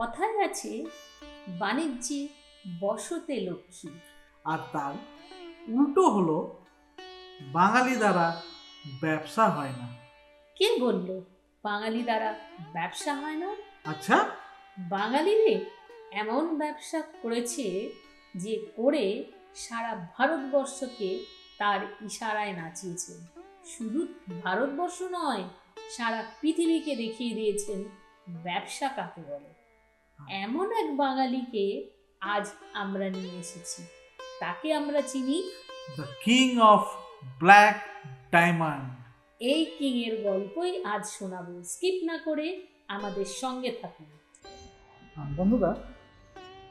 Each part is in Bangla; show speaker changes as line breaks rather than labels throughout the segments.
কথায় আছে বাণিজ্যে বসতে লক্ষ্মী।
আর তার উল্টো হলো বাঙালি দ্বারা ব্যবসা হয় না।
কে বলল বাঙালি দ্বারা ব্যবসা হয় না?
আচ্ছা।
বাঙালিরে এমন ব্যবসা করেছে যে করে সারা ভারতবর্ষকে তার ইশারায় নাচিয়েছেন শুধু ভারতবর্ষ নয় সারা পৃথিবীকে দেখিয়ে দিয়েছেন ব্যবসা কাকে বলে। এমন এক বাঙালিকে আজ আমরা নিয়ে এসেছি। তাকে আমরা চিনি
the king of black diamond
এই কিং এর গল্পই আজ শোনাবো। স্কিপ না করে আমাদের সঙ্গে থাকুন।
বন্ধুরা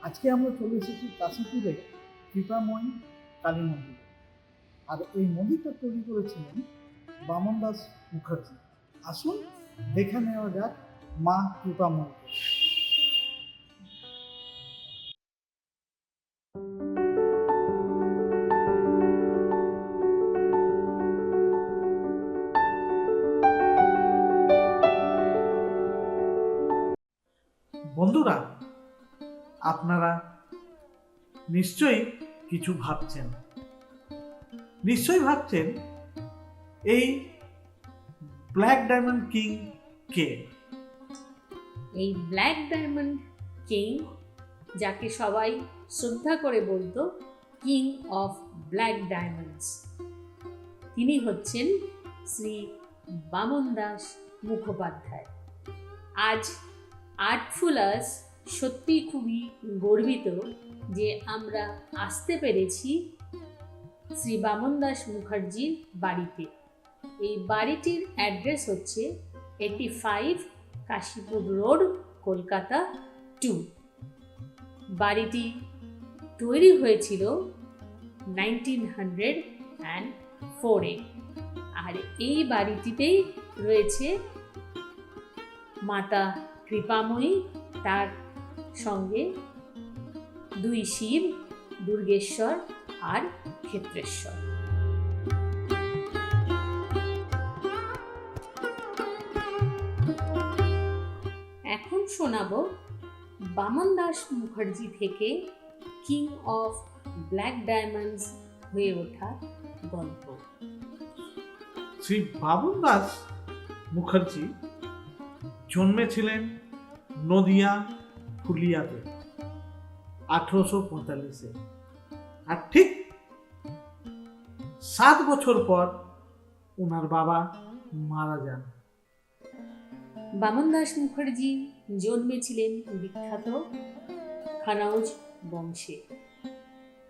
আজকে আমরা চলে এসেছি কাশীপুরে কৃপাময়ী কালী মন্দির। আর এই মন্দিরটা তৈরি করেছিলেন বামন দাস মুখার্জি। আসুন দেখে নেওয়া যাক মা কৃপাময়ীকে বন্ধুরা, আপনারা নিশ্চয়ই কিছু ভাবছেন। নিশ্চয়ই ভাবছেন এই ব্ল্যাক ডায়মন্ড কিং কে?
এই ব্ল্যাক ডায়মন্ড কিং যাকে সবাই শ্রদ্ধা করে বলতো কিং অফ ব্ল্যাক ডায়মন্ডস তিনি হচ্ছেন শ্রী বামন দাস মুখোপাধ্যায়। আজ আর্টফুলাস সত্যি খুবই গর্বিত যে আমরা আসতে পেরেছি শ্রী বামন দাস মুখার্জির বাড়িতে। এই বাড়িটির অ্যাড্রেস হচ্ছে eighty five Kashipur road, Kolkata two বাড়িটি তৈরি হয়েছিল নাইনটিন হান্ড্রেড অ্যান্ড ফোরে আর এই বাড়িটিতেই রয়েছে মাতা কৃপাময়ী তার সঙ্গে দুই শিব, দুর্গেশ্বর আর ক্ষেত্রেশ্বর। এখন শোনাবো বামন দাস মুখার্জি থেকে কিং অফ ব্ল্যাক ডায়মন্ডস হয়ে ওঠা গল্প।
শ্রী বাবুন দাস মুখার্জি জন্মেছিলেন নদিয়া, ফুলিয়াতে, আঠেরোশো পঁয়তাল্লিশে। আর ঠিক সাত বছর পর ওনার বাবা মারা যান।
বামন দাস মুখার্জি জন্মেছিলেন বিখ্যাত খানাউজ বংশে।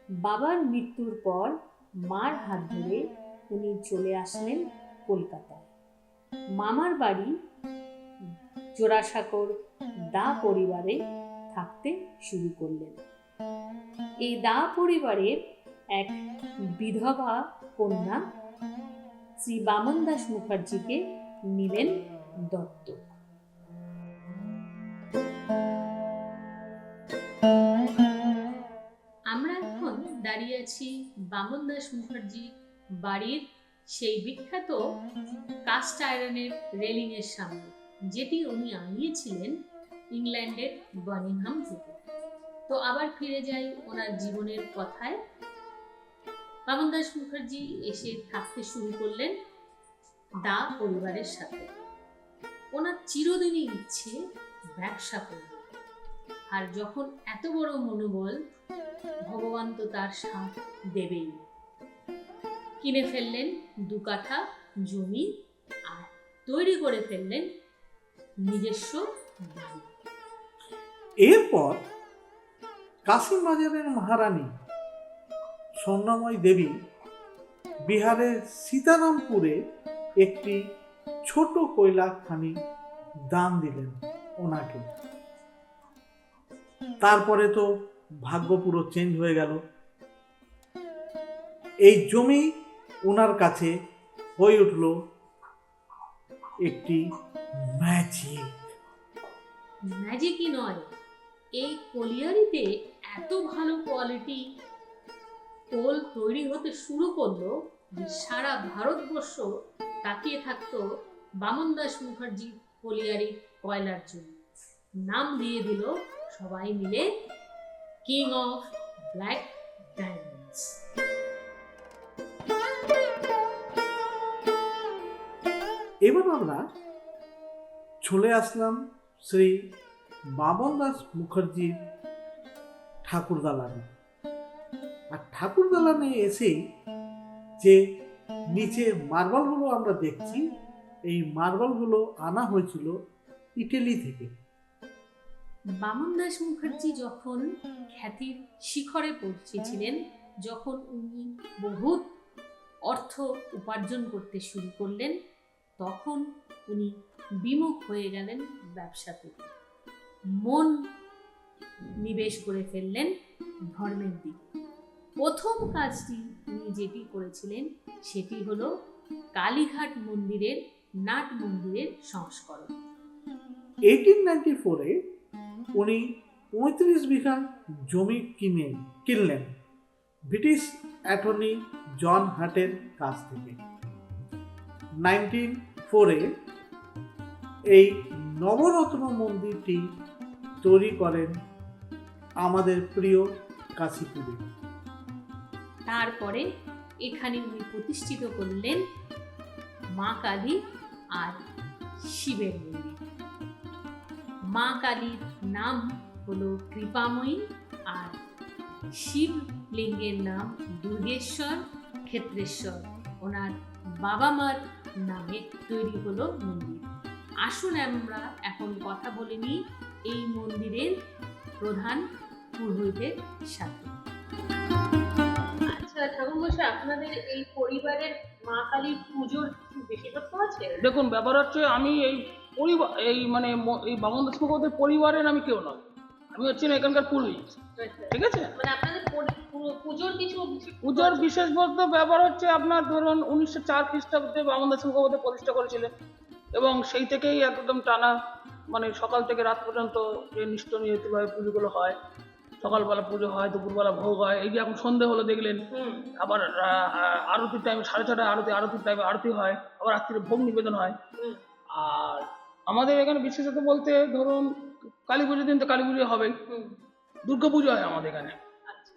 বাবার মৃত্যুর পর মার হাত ধরে উনি চলে আসলেন কলকাতায়। মামার বাড়ি জোড়াসাঁকোর দা পরিবারে থাকতে শুরু করলেন। এই দা পরিবারের এক বিধবা কন্যা শ্রী বামন দাস মুখার্জিকে নিলেন দত্তক। আমরা এখন দাঁড়িয়ে আছি বামন দাস মুখার্জি বাড়ির সেই বিখ্যাত কাস্ট আয়রনের রেলিং এর সামনে। যেটি উনি আনিয়েছিলেন ইংল্যান্ডের বার্মিংহাম থেকে। তো আবার ফিরে যাই ওনার জীবনের কথায়। বামন দাস মুখার্জি এসে থাকতে শুরু করলেন দা পরিবারের সাথে। ওনার চিরদিনই ইচ্ছে ব্যবসা করবে। আর যখন এত বড় মনোবল, ভগবান তো তার সাথ দেবেই। কিনে ফেললেন দু কাঠা জমি আর তৈরি করে ফেললেন নিজস্ব
এরপর কাশিম বাজারের মহারানী স্বর্ণময় দেবী বিহারের সীতারামপুরে একটি ছোট কয়লা খানি দান দিলেন ওনাকে। তারপরে তো ভাগ্য পুরো চেঞ্জ হয়ে গেল। এই জমি ওনার কাছে হয়ে উঠল একটি ম্যাজিক
ম্যাজিকই নয়, এই কলিয়ারিতে এত ভালো কোয়ালিটি কোল তৈরি হতে শুরু করল, যে সারা ভারতবর্ষ তাকিয়ে থাকতো বামন দাস মুখার্জি কলিয়ারি কয়লার জন্য। নাম দিয়ে দিল সবাই মিলে কিং অফ ব্ল্যাক ডায়মন্ডস
এবার আমরা চলে আসলাম শ্রী বামন দাস মুখার্জির ঠাকুর দালানে আর ঠাকুর দালানে এসেই যে নিচে মার্বেলগুলো আমরা দেখছি, এই মার্বেলগুলো আনা হয়েছিল ইটালি থেকে।
বামন দাস মুখার্জি যখন খ্যাতির শিখরে পৌঁছেছিলেন, যখন উনি বহুত অর্থ উপার্জন করতে শুরু করলেন তখন উনি বিমুখ হয়ে গেলেন ব্যবসা থেকে। মন নিবেশ করে ফেললেন ধর্মের দিকে। প্রথম কাজটি উনি যেটি করেছিলেন সেটি হলো কালীঘাট মন্দিরের নাট মন্দিরের সংস্করণ।
এইটিন নাইনটি ফোরে উনি পঁয়ত্রিশ বিঘা জমি কিনে কিনলেন ব্রিটিশ অ্যাটর্নি জন হাটের কাছ থেকে। নাইনটিন ফোরে এই নবরত্ন মন্দিরটি তৈরি করেন আমাদের প্রিয় কাশীপুরে।
তারপরে এখানে উনি প্রতিষ্ঠিত করলেন মা কালী আর শিবের মন্দির। মা কালীর নাম হলো কৃপাময়ী আর শিব লিঙ্গের নাম দুর্গেশ্বর, ক্ষেত্রেশ্বর। ওনার বাবা মার নামে তৈরি হলো মন্দির। আসুন আমরা এখন কথা বলে নিই এই মন্দিরের প্রধান পুরোহিতের সাথে।
আচ্ছা ঠাকুরমশাই আপনাদের এই পরিবারের মা কালীর পুজোর কিছু বিশেষত্ব আছে?
দেখুন ব্যাপার হচ্ছে আমি এই পরিবার এই মানে এই বামন দাস মুখোপাধ্যায়ের পরিবারের আমি কেউ নয়। আমি হচ্ছে না এখানকার পুরোহিত। ঠিক আছে?
মানে আপনাদের পুজোর কিছু
পুজোর বিশেষ বলতে ব্যাপার হচ্ছে আপনার ধরুন উনিশশো চার খ্রিস্টাব্দে বামন দাস মুখোপাধ্যায় প্রতিষ্ঠা করেছিলেন এবং সেই থেকেই একদম টানা মানে সকাল থেকে রাত পর্যন্ত যে নিষ্ঠ নিয়তিভাবে পুজোগুলো হয় সকালবেলা পুজো হয় দুপুরবেলা ভোগ হয় এই যে এখন সন্ধে হলো দেখলেন আবার আরতির টাইমে সাড়ে ছটায় আরতি আরতির টাইমে আরতি হয় আবার রাত্রিরে ভোগ নিবেদন হয়। আর আমাদের এখানে বিশেষত বলতে ধরুন কালী পুজোর দিন তো কালী পুজো হবেই। দুর্গা পুজো হয় আমাদের এখানে।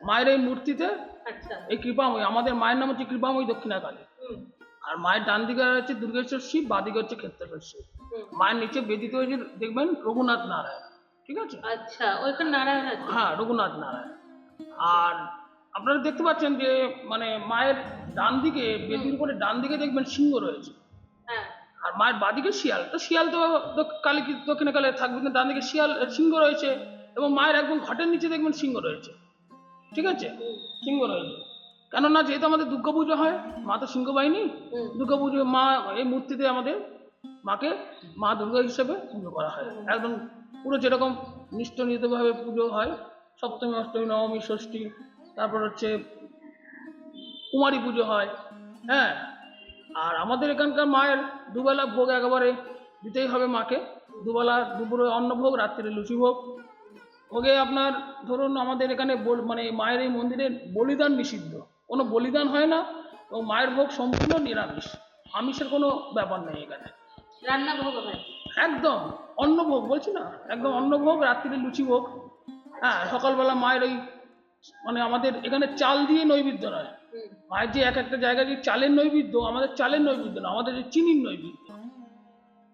মায়ের এই মূর্তিতে
আচ্ছা।
এই কৃপাময়ী আমাদের মায়ের নাম হচ্ছে কৃপাময়ী দক্ষিণা কালী আর মায়ের ডান দিকে হচ্ছে দুর্গেশ্বর শিব বাঁ দিকে হচ্ছে ক্ষেত্রেশ্বর শিব। মায়ের নিচে বেদিতে হয়েছে দেখবেন রঘুনাথ নারায়ণ ঠিক আছে?
আচ্ছা ওইখানে নারায়ণ আছে।
হ্যাঁ রঘুনাথ নারায়ণ। আর আপনারা দেখতে পাচ্ছেন যে মানে মায়ের ডান দিকে বেদির উপরে ডান দিকে দেখবেন সিংহ রয়েছে।
হ্যাঁ।
আর মায়ের বাদিকে শিয়াল। তো শিয়াল তো কালী দক্ষিণে কালে থাকবে ডান দিকে শিয়াল সিংহ রয়েছে এবং মায়ের একদম ঘটের নিচে দেখবেন সিংহ রয়েছে। ঠিক আছে? সিংহ রয়েছে কেননা যেহেতু আমাদের দুর্গা পুজো হয় মা তো সিংহ বাহিনী দুর্গা পুজো মা এই মূর্তিতে আমাদের মাকে মা দুর্গা হিসেবে পুজো করা হয়। একদম পুরো যেরকম নিষ্ঠ নিহিতভাবে পুজো হয় সপ্তমী অষ্টমী নবমী ষষ্ঠী তারপর হচ্ছে কুমারী পুজো হয় হ্যাঁ? আর আমাদের এখানকার মায়ের দুবেলা ভোগ একেবারে দিতেই হবে মাকে। দুবেলা দুপুরে অন্নভোগ রাত্রে লুচি ভোগ। ভোগে আপনার ধরুন আমাদের এখানে বল- মানে মায়ের এই মন্দিরে বলিদান নিষিদ্ধ। কোনো বলিদান হয় না এবং মায়ের ভোগ সম্পূর্ণ নিরামিষ। আমিষের কোনো ব্যাপার নেই এখানে।
রান্না ভোগ
একদম অন্নভোগ বলছি না? একদম অন্নভোগ রাত্রিরে লুচি ভোগ। হ্যাঁ সকালবেলা মায়ের ওই মানে আমাদের এখানে চাল দিয়ে নৈবেদ্য নয়। মায়ের যে এক একটা জায়গায় যে চালের নৈবেদ্য আমাদের চালের নৈবেদ্য না আমাদের যে চিনির নৈবেদ্য।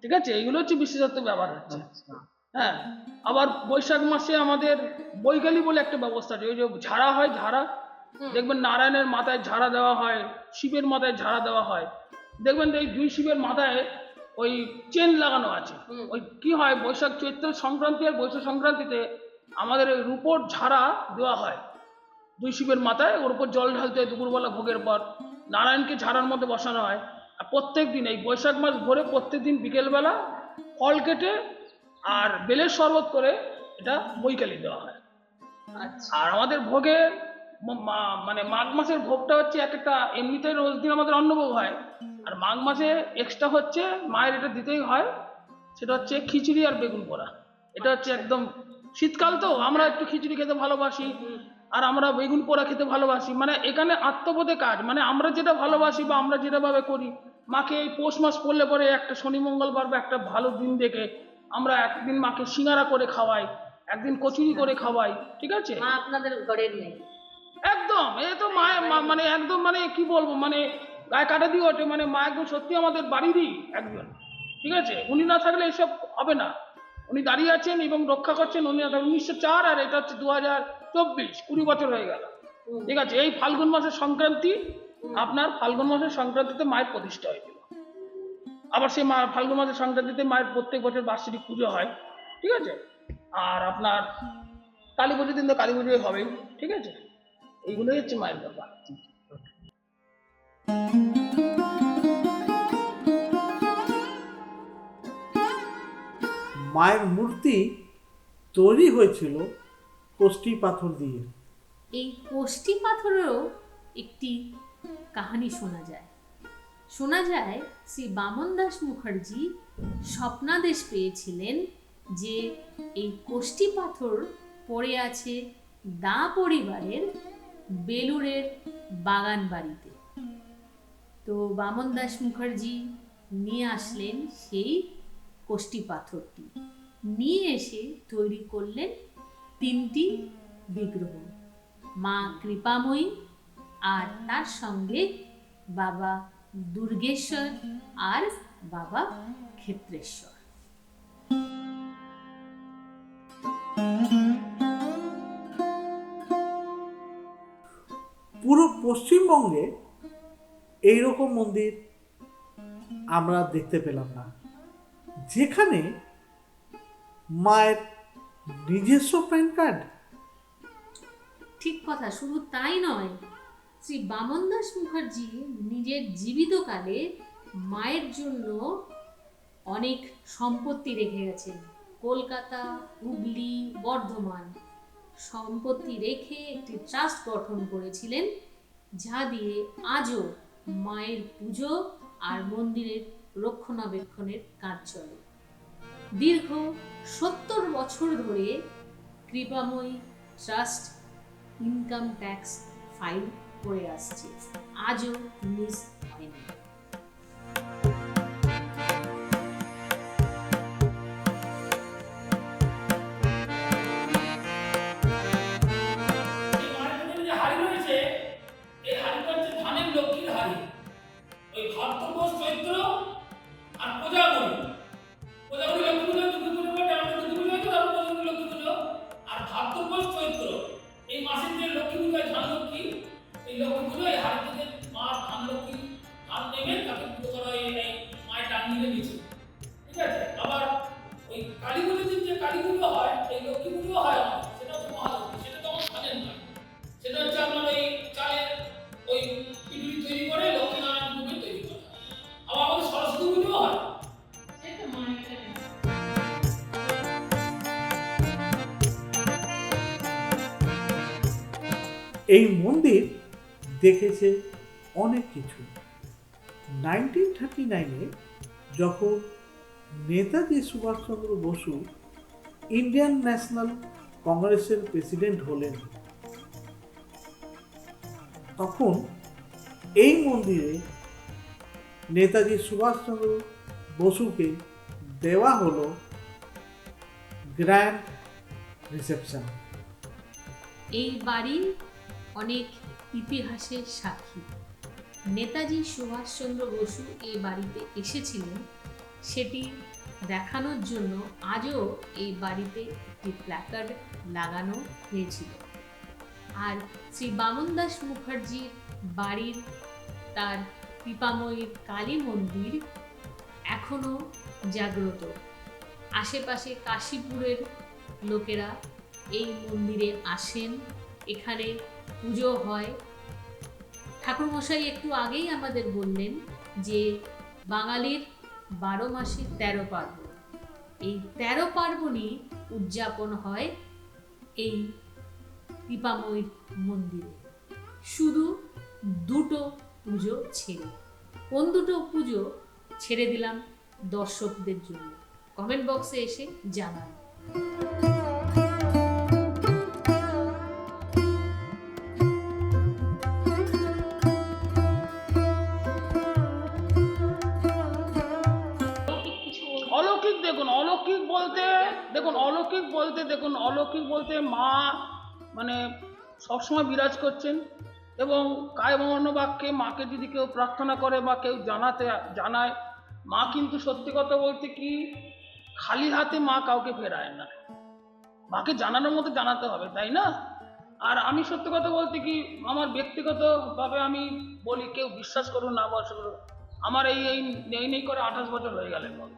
ঠিক আছে? এইগুলো হচ্ছে বিশেষত্ব ব্যবহার হচ্ছে। হ্যাঁ আবার বৈশাখ মাসে আমাদের বৈকালী বলে একটা ব্যবস্থা আছে ওই যে ঝাড়া হয় ঝাড়া। দেখবেন নারায়ণের মাথায় ঝাড়া দেওয়া হয় শিবের মাথায় ঝাড়া দেওয়া হয়। দেখবেন এই দুই শিবের মাথায় ওই চেন লাগানো আছে। ওই কি হয় বৈশাখ চৈত্র সংক্রান্তি আর বৈশাখ সংক্রান্তিতে আমাদের ওই রূপোর ঝাড়া দেওয়া হয়। দুই শিবের মাথায় ওর উপর জল ঢালতে হয় দুপুরবেলা ভোগের পর। নারায়ণকে ঝাড়ার মধ্যে বসানো হয়। আর প্রত্যেক দিন এই বৈশাখ মাস ভরে প্রত্যেক দিন বিকেলবেলা ফল কেটে আর বেলের শরবত করে এটা বৈকালি দেওয়া হয়।
আচ্ছা।
আর আমাদের ভোগে মানে মাঘ মাসের ভোগটা হচ্ছে এক একটা এমনিতে রোজ দিন আমাদের অন্নভোগ হয়। আর মাঘ মাসে এক্সট্রা হচ্ছে মায়ের এটা দিতেই হয় সেটা হচ্ছে খিচুড়ি আর বেগুন পোড়া। এটা হচ্ছে একদম শীতকাল তো আমরা একটু খিচুড়ি খেতে ভালোবাসি আর আমরা বেগুন পোড়া খেতে ভালোবাসি। মানে এখানে আত্মবোধে কাজ মানে আমরা যেটা ভালোবাসি বা আমরা যেটা ভাবে করি মাকে এই পৌষ মাস পড়লে পরে একটা শনি মঙ্গলবার বা একটা ভালো দিন দেখে আমরা একদিন মাকে সিঙ্গারা করে খাওয়াই একদিন কচুরি করে খাওয়াই ঠিক আছে?
মা আপনাদের ঘরের নেই
একদম এ তো মা মা- মানে একদম মানে কি বলব মানে গায়ে কাটা দিয়ে ওঠে মানে মা একদম সত্যি আমাদের বাড়িরই একজন ঠিক আছে? উনি না থাকলে এসব হবে না। উনি দাঁড়িয়ে আছেন এবং রক্ষা করছেন উনি না থাকলে উনিশশো চার আর এটা হচ্ছে দু হাজার চব্বিশ কুড়ি বছর হয়ে গেল। ঠিক আছে এই ফাল্গুন মাসের সংক্রান্তি আপনার ফাল্গুন মাসের সংক্রান্তিতে মায়ের প্রতিষ্ঠা হয়েছিল। আবার সেই মা ফাল্গুন মাসের সংক্রান্তিতে মায়ের প্রত্যেক বছর বার্ষিক পুজো হয় ঠিক আছে? আর আপনার কালী পুজোর দিন তো কালী পুজোই হবেই ঠিক আছে? এইগুলোই হচ্ছে মায়ের ব্যাপার।
মায়ের মূর্তি তৈরি হয়েছিল কোষ্টি পাথর দিয়ে।
এই কোষ্টি পাথরেও একটি কাহিনী শোনা যায়। শোনা যায়, শ্রী বামন দাস মুখার্জি স্বপ্নাদেশ পেয়েছিলেন যে এই কোষ্টি পাথর পড়ে আছে দা পরিবারের বেলুরের বাগান বাড়িতে। তো বামন দাস মুখার্জি নিয়ে আসলেন সেই কোষ্টি পাথরটি। নিয়ে এসে তৈরি করলেন তিনটি বিগ্রহ, মা কৃপাময়ী আর তার সঙ্গে বাবা দুর্গেশ্বর আর বাবা ক্ষেত্রেশ্বর।
পুরো পশ্চিমবঙ্গে এই রকম মন্দির আমরা দেখতে পেলাম না। যেখানে মায়ের নিজস্ব প্যান কার্ড।
ঠিক কথা শুধু তাই নয় শ্রী বামন দাস মুখার্জি নিজের জীবিতকালে মায়ের জন্য অনেক সম্পত্তি রেখে গেছেন। কলকাতা, হুগলি, বর্ধমান সম্পত্তি রেখে একটি ট্রাস্ট গঠন করেছিলেন, যা দিয়ে আজও মায়ের পুজো আর মন্দিরের রক্ষণাবেক্ষণের কাজ চলে। দীর্ঘ সত্তর বছর ধরে Kripamoyee trust income tax file করে আসছে। আজও মিস হয়নি।
এই
মন্দির দেখেছে অনেক কিছু। নাইনটিন থার্টি নাইনে যখন নেতাজি সুভাষচন্দ্র বসু ইন্ডিয়ান ন্যাশনাল কংগ্রেসের প্রেসিডেন্ট হলেন, তখন এই মন্দিরে নেতাজি সুভাষচন্দ্র বসুকে দেওয়া হলো গ্র্যান্ড রিসেপশন।
এই বাড়ি অনেক ইতিহাসের সাক্ষী। নেতাজি সুভাষচন্দ্র বসু এই বাড়িতে এসেছিলেন। সেটি দেখানোর জন্য আজও এই বাড়িতে একটি প্ল্যাকার্ড লাগানো হয়েছিল। আর শ্রী বামন দাস মুখার্জির বাড়ির তার কৃপাময়ীর কালী মন্দির এখনও জাগ্রত। আশেপাশে কাশীপুরের লোকেরা এই মন্দিরে আসেন। এখানে পুজো হয়। ঠাকুরমশাই একটু আগেই আমাদের বললেন যে বাঙালির বারো মাসে তেরো পার্বণ। এই তেরো পার্বণই উদযাপন হয় এই কৃপাময়ীর মন্দিরে। শুধু দুটো পুজো ছেড়ে, কোন দুটো পুজো ছেড়ে দিলাম দর্শকদের জন্য? কমেন্ট বক্সে এসে জানান।
অলৌকিক বলতে দেখুন, অলৌকিক বলতে মা মানে সবসময় বিরাজ করছেন এবং কায়মন বাক্যে মাকে যদি কেউ প্রার্থনা করে বা কেউ জানাতে, জানায়, মা কিন্তু সত্যি কথা বলতে কি খালি হাতে মা কাউকে ফেরায় না। মাকে জানানোর মতো জানাতে হবে, তাই না? আর আমি সত্যি কথা বলতে কি আমার ব্যক্তিগতভাবে আমি বলি, কেউ বিশ্বাস করুন না করুন আমার এই এই নেই নেই করে আঠাশ বছর হয়ে গেলেন বলে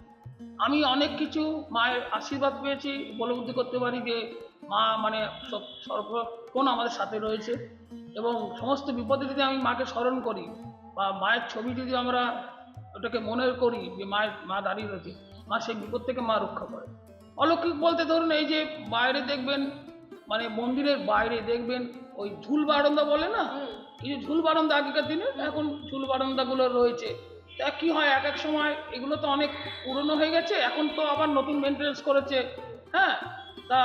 আমি অনেক কিছু মায়ের আশীর্বাদ পেয়েছি উপলব্ধি করতে পারি যে মা মানে সব- সর্বক্ষণ আমাদের সাথে রয়েছে এবং সমস্ত বিপদে যদি আমি মাকে স্মরণ করি বা মায়ের ছবি যদি আমরা ওটাকে মনে করি যে মায়ের মা দাঁড়িয়ে রয়েছে মা সেই বিপদ থেকে মা রক্ষা করে। অলৌকিক বলতে ধরুন এই যে বাইরে দেখবেন মানে মন্দিরের বাইরে দেখবেন ওই ঝুল বারান্দা বলে না? এই যে ঝুল বারান্দা আগেকার দিনে এখন ঝুল বারান্দাগুলো রয়েছে। তা কি হয়? এক এক সময় এগুলো তো অনেক পুরনো হয়ে গেছে, এখন তো আবার নতুন মেনটেন্স করেছে। হ্যাঁ? তা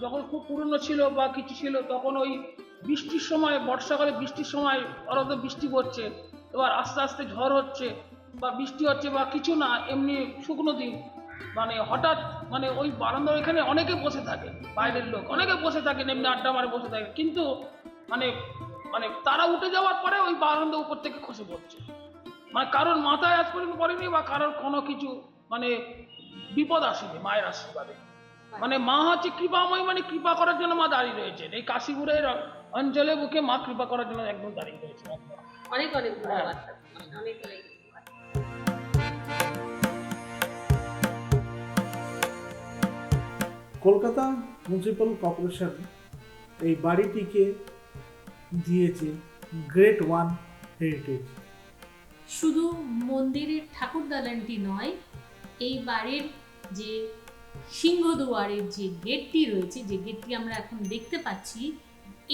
যখন খুব পুরনো ছিল বা কিছু ছিল, তখন ওই বৃষ্টির সময়, বর্ষাকালে বৃষ্টির সময় অরত বৃষ্টি পড়ছে, এবার আস্তে আস্তে ঝড় হচ্ছে বা বৃষ্টি হচ্ছে বা কিছু না, এমনি শুকনো দিন। মানে হঠাৎ মানে ওই বারান্দার এখানে অনেকে বসে থাকে, বাইরের লোক। অনেকে বসে থাকেন, এমনি আড্ডা মারে বসে থাকে। কিন্তু মানে মানে তারা উঠে যাওয়ার পরে ওই বারান্দা উপর থেকে খসে পড়ছে। মানে কারোর মাথায় আজ পর্যন্ত পড়েনি বা কারোর কোনো কিছু মানে বিপদ আসেনি মায়ের আশীর্বাদে। মানে মা হচ্ছে কৃপাময় মানে কৃপা করার জন্য মা দাঁড়িয়ে রয়েছেন। এই কাশীপুরের অঞ্চলে বুকে মা কৃপা করার জন্য একদম দাঁড়িয়ে রয়েছে
অনেক অনেক ধন্যবাদ। অনেক অনেক
কলকাতা মিউনিসিপ্যাল কর্পোরেশন এই বাড়িটিকে দিয়েছে গ্রেট ওয়ান হেরিটেজ
শুধু মন্দিরের ঠাকুর দালানটি নয়, এই বাড়ির যে সিংহদুয়ারের যে গেটটি রয়েছে, যে গেটটি আমরা এখন দেখতে পাচ্ছি,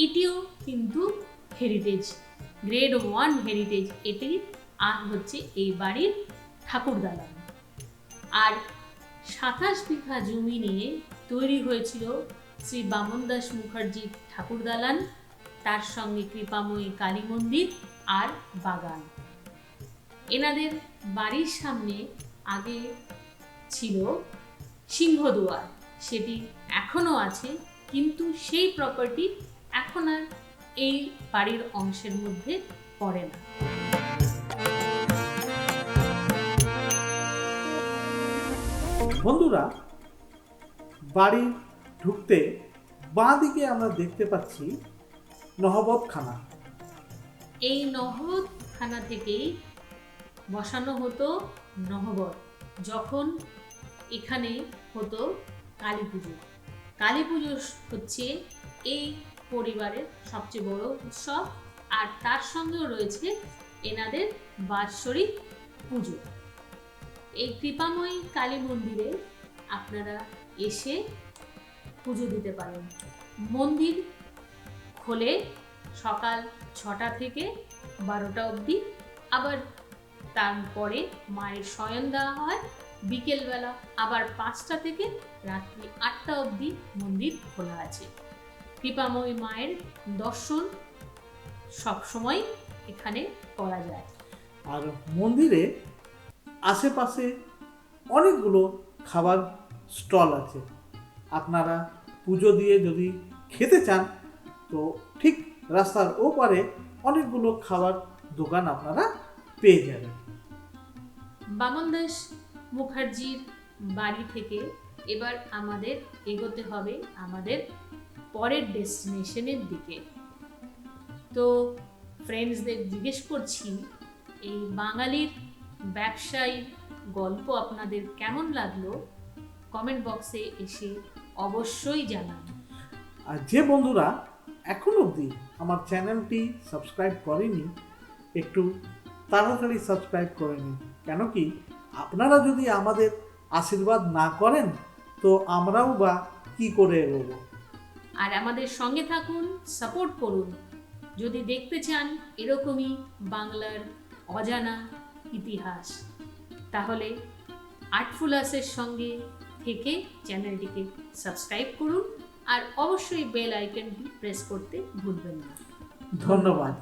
এটিও কিন্তু হেরিটেজ গ্রেড ওয়ান হেরিটেজ এটি আর হচ্ছে এই বাড়ির ঠাকুর দালান আর সাতাশ বিঘা জমি নিয়ে তৈরি হয়েছিল শ্রী বামন দাস মুখার্জির ঠাকুর দালান তার সঙ্গে কৃপাময়ী কালী মন্দির আর বাগান। এনাদের বাড়ির সামনে আগে ছিল সিংহদুয়ার। সেটি এখনও আছে কিন্তু সেই প্রপার্টি এখন আর এই বাড়ির অংশের মধ্যে পড়ে না।
বন্ধুরা বাড়ি ঢুকতে বাঁ দিকে আমরা দেখতে পাচ্ছি নহবতখানা।
এই নহবত খানা থেকেই বসানো হতো নহবত যখন এখানে হতো কালী পুজো। কালী পুজো হচ্ছে এই পরিবারের সবচেয়ে বড় উৎসব, আর তার সঙ্গেও রয়েছে এনাদের বাৎসরিক পুজো। এই কৃপাময়ী কালী মন্দিরে আপনারা এসে পুজো দিতে পারেন। মন্দির খোলে সকাল ছটা থেকে বারোটা অবধি, আবার তারপরে মায়ের শয়ন দেওয়া হয়। বিকেলবেলা আবার পাঁচটা থেকে রাত্রি আটটা অবধি মন্দির খোলা আছে। কৃপাময়ী মায়ের দর্শন সবসময় এখানে করা যায়।
আর মন্দিরে আশেপাশে অনেকগুলো খাবার স্টল আছে। আপনারা পুজো দিয়ে যদি খেতে চান, তো ঠিক রাস্তার ওপারে অনেকগুলো খাবার দোকান আপনারা পেয়ে যাবেন।
বামন দাস মুখার্জির বাড়ি থেকে এবার আমাদের এগোতে হবে আমাদের পরের ডেস্টিনেশনের দিকে। তো ফ্রেন্ডসদের জিজ্ঞেস করছি, এই বাঙালির ব্যবসায়ী গল্প আপনাদের কেমন লাগল? কমেন্ট বক্সে এসে অবশ্যই জানান।
আর যে বন্ধুরা এখন অবধি আমার চ্যানেলটি সাবস্ক্রাইব করেনি, একটু তাড়াতাড়ি সাবস্ক্রাইব করে নিন। কেন কি? আপনারা যদি আমাদের আশীর্বাদ না করেন তো আমরাও বা কি করে এগোবো?
আর আমাদের সঙ্গে থাকুন সাপোর্ট করুন। যদি দেখতে চান এরকমই বাংলার অজানা ইতিহাস তাহলে আর্টফুলাসের সঙ্গে থেকে চ্যানেলটিকে সাবস্ক্রাইব করুন আর অবশ্যই বেল আইকনটি প্রেস করতে ভুলবেন না।
ধন্যবাদ।